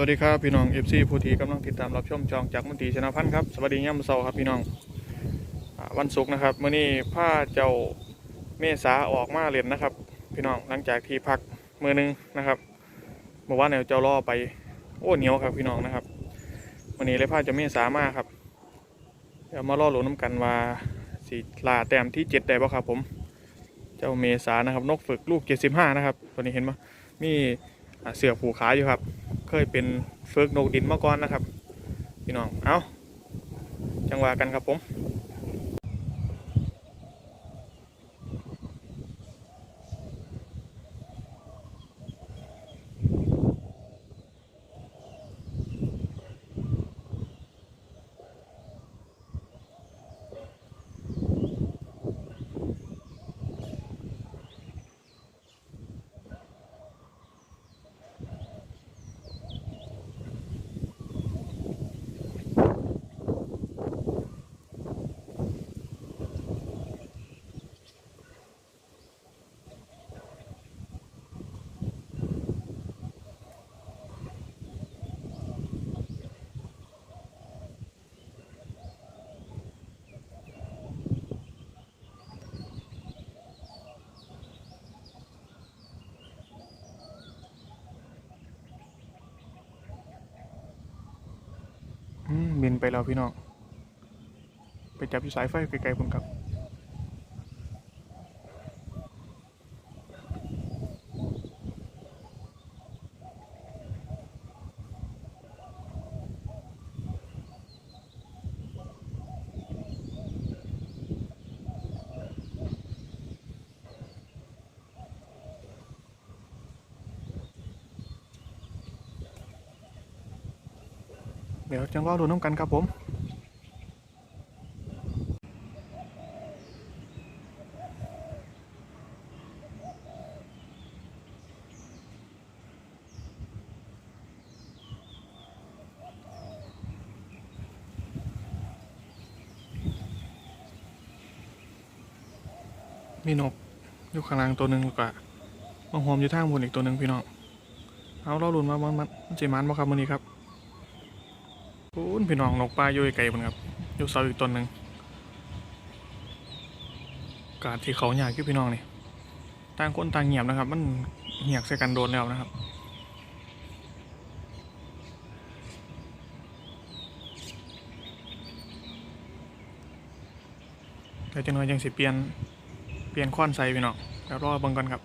วัสดีครับพี่น้อง FC ผู้ที่กำลังติดตามรับชมจองจากมนตรีชนะพันธ์ครับสวัสดีย่ำเสาครับพี่น้องวันศุกร์นะครับมื้อนี้ผ้าเจ้าเมษาออกมาเรียนนะครับ พี่น้องหลังจากที่พักมือหนึงนะครับเมื่อวานเนี่ยเจ้ารอไปโอ้เหนียวครับพี่น้องนะครับวันนี้เลยผ้าเจ้าเมษามาครับเดี๋ยวมารอหลุนน้ำกันว่าสีลาแต้มที่เจ็ดได้ป่ะครับ ผม เจ้าเมษานะครับ นกฝึกลูกเจ็ดสิบห้านะครับตัวนี้เห็นไหมมีอ่เสือผูกขาอยู่ครับ เคยเป็นเฟิร์กนกดินมาก่อนนะครับ พี่น้อง เอาจังหวะกันครับผม นไปแล้วพี่น้อง ไปจับอยู่สายไฟไกลๆผมครับ เดี๋ยวจังรอดูน้ำกันครับผมมีนกอยู่ข้างล่างตัวหนึ่งแล้วก็มังหอมอยู่ทางบนอีกตัวหนึ่งพี่น้อง เอาเราลุนมามันมันมันจมันบ่ครับมื้อนี้ครับ ปูนพี่น้องนกปลาอยู่ไกลๆมันครับอยู่เสาอีกต้นหนึ่งกาดที่เขาหยากอยู่พี่น้องนี่ต่างคนต่างเงียบนะครับ มันเหียกใส่กันโดนแล้วนะครับเดี๋ยวจะน้อยยังสิเปลี่ยนเปลี่ยนควันใส่พี่น้องเดี๋ยวรอบิ่งกันครับ